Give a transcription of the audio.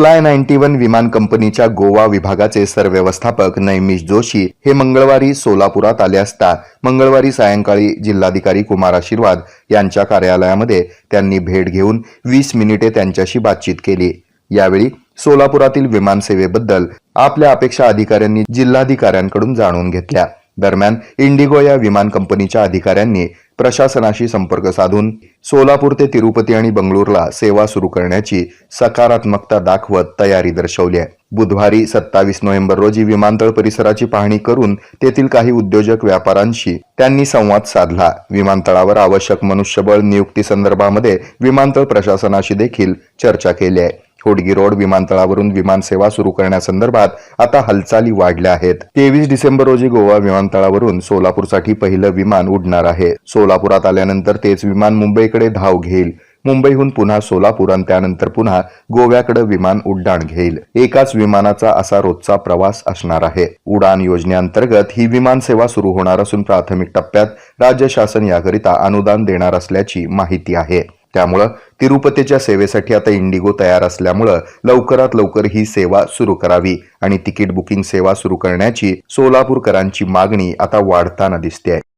Fly ninety one विमान कंपनीच्या गोवा विभागाचे सरव्यवस्थापक नैमिष जोशी हे मंगळवारी सोलापुरात आले असता मंगळवारी सायंकाळी जिल्हाधिकारी कुमार आशीर्वाद यांच्या कार्यालयामध्ये त्यांनी भेट घेऊन वीस मिनिटे त्यांच्याशी बातचीत केली. यावेळी सोलापुरातील विमानसेवेबद्दल आपल्या अपेक्षा अधिकाऱ्यांनी जिल्हाधिकाऱ्यांकडून जाणून घेतल्या. दरम्यान इंडिगो या विमान कंपनीच्या अधिकाऱ्यांनी प्रशासनाशी संपर्क साधून सोलापूर ते तिरुपती आणि बंगळूरला सेवा सुरू करण्याची सकारात्मकता दाखवत तयारी दर्शवली आहे. बुधवारी सत्तावीस नोव्हेंबर रोजी विमानतळ परिसराची पाहणी करून तेथील काही उद्योजक व्यापाऱ्यांशी त्यांनी संवाद साधला. विमानतळावर आवश्यक मनुष्यबळ नियुक्ती संदर्भामध्ये विमानतळ प्रशासनाशी देखील चर्चा केली आहे. होडगी रोड विमानतळावरून विमानसेवा सुरू करण्यासंदर्भात आता हालचाली वाढल्या आहेत. तेवीस डिसेंबर रोजी गोवा विमानतळावरून सोलापूरसाठी पहिलं विमान उडणार आहे. सोलापुरात आल्यानंतर तेच विमान मुंबईकडे धाव घेईल. मुंबईहून पुन्हा सोलापूर आणि त्यानंतर पुन्हा गोव्याकडे विमान उड्डाण घेईल. एकाच विमानाचा असा रोजचा प्रवास असणार आहे. उडान योजनेअंतर्गत ही विमानसेवा सुरू होणार असून प्राथमिक टप्प्यात राज्य शासन याकरिता अनुदान देणार असल्याची माहिती आहे. त्यामुळं तिरुपतीच्या सेवेसाठी आता इंडिगो तयार असल्यामुळं लवकरात लवकर ही सेवा सुरू करावी आणि तिकीट बुकिंग सेवा सुरू करण्याची सोलापूरकरांची मागणी आता वाढताना दिसते आहे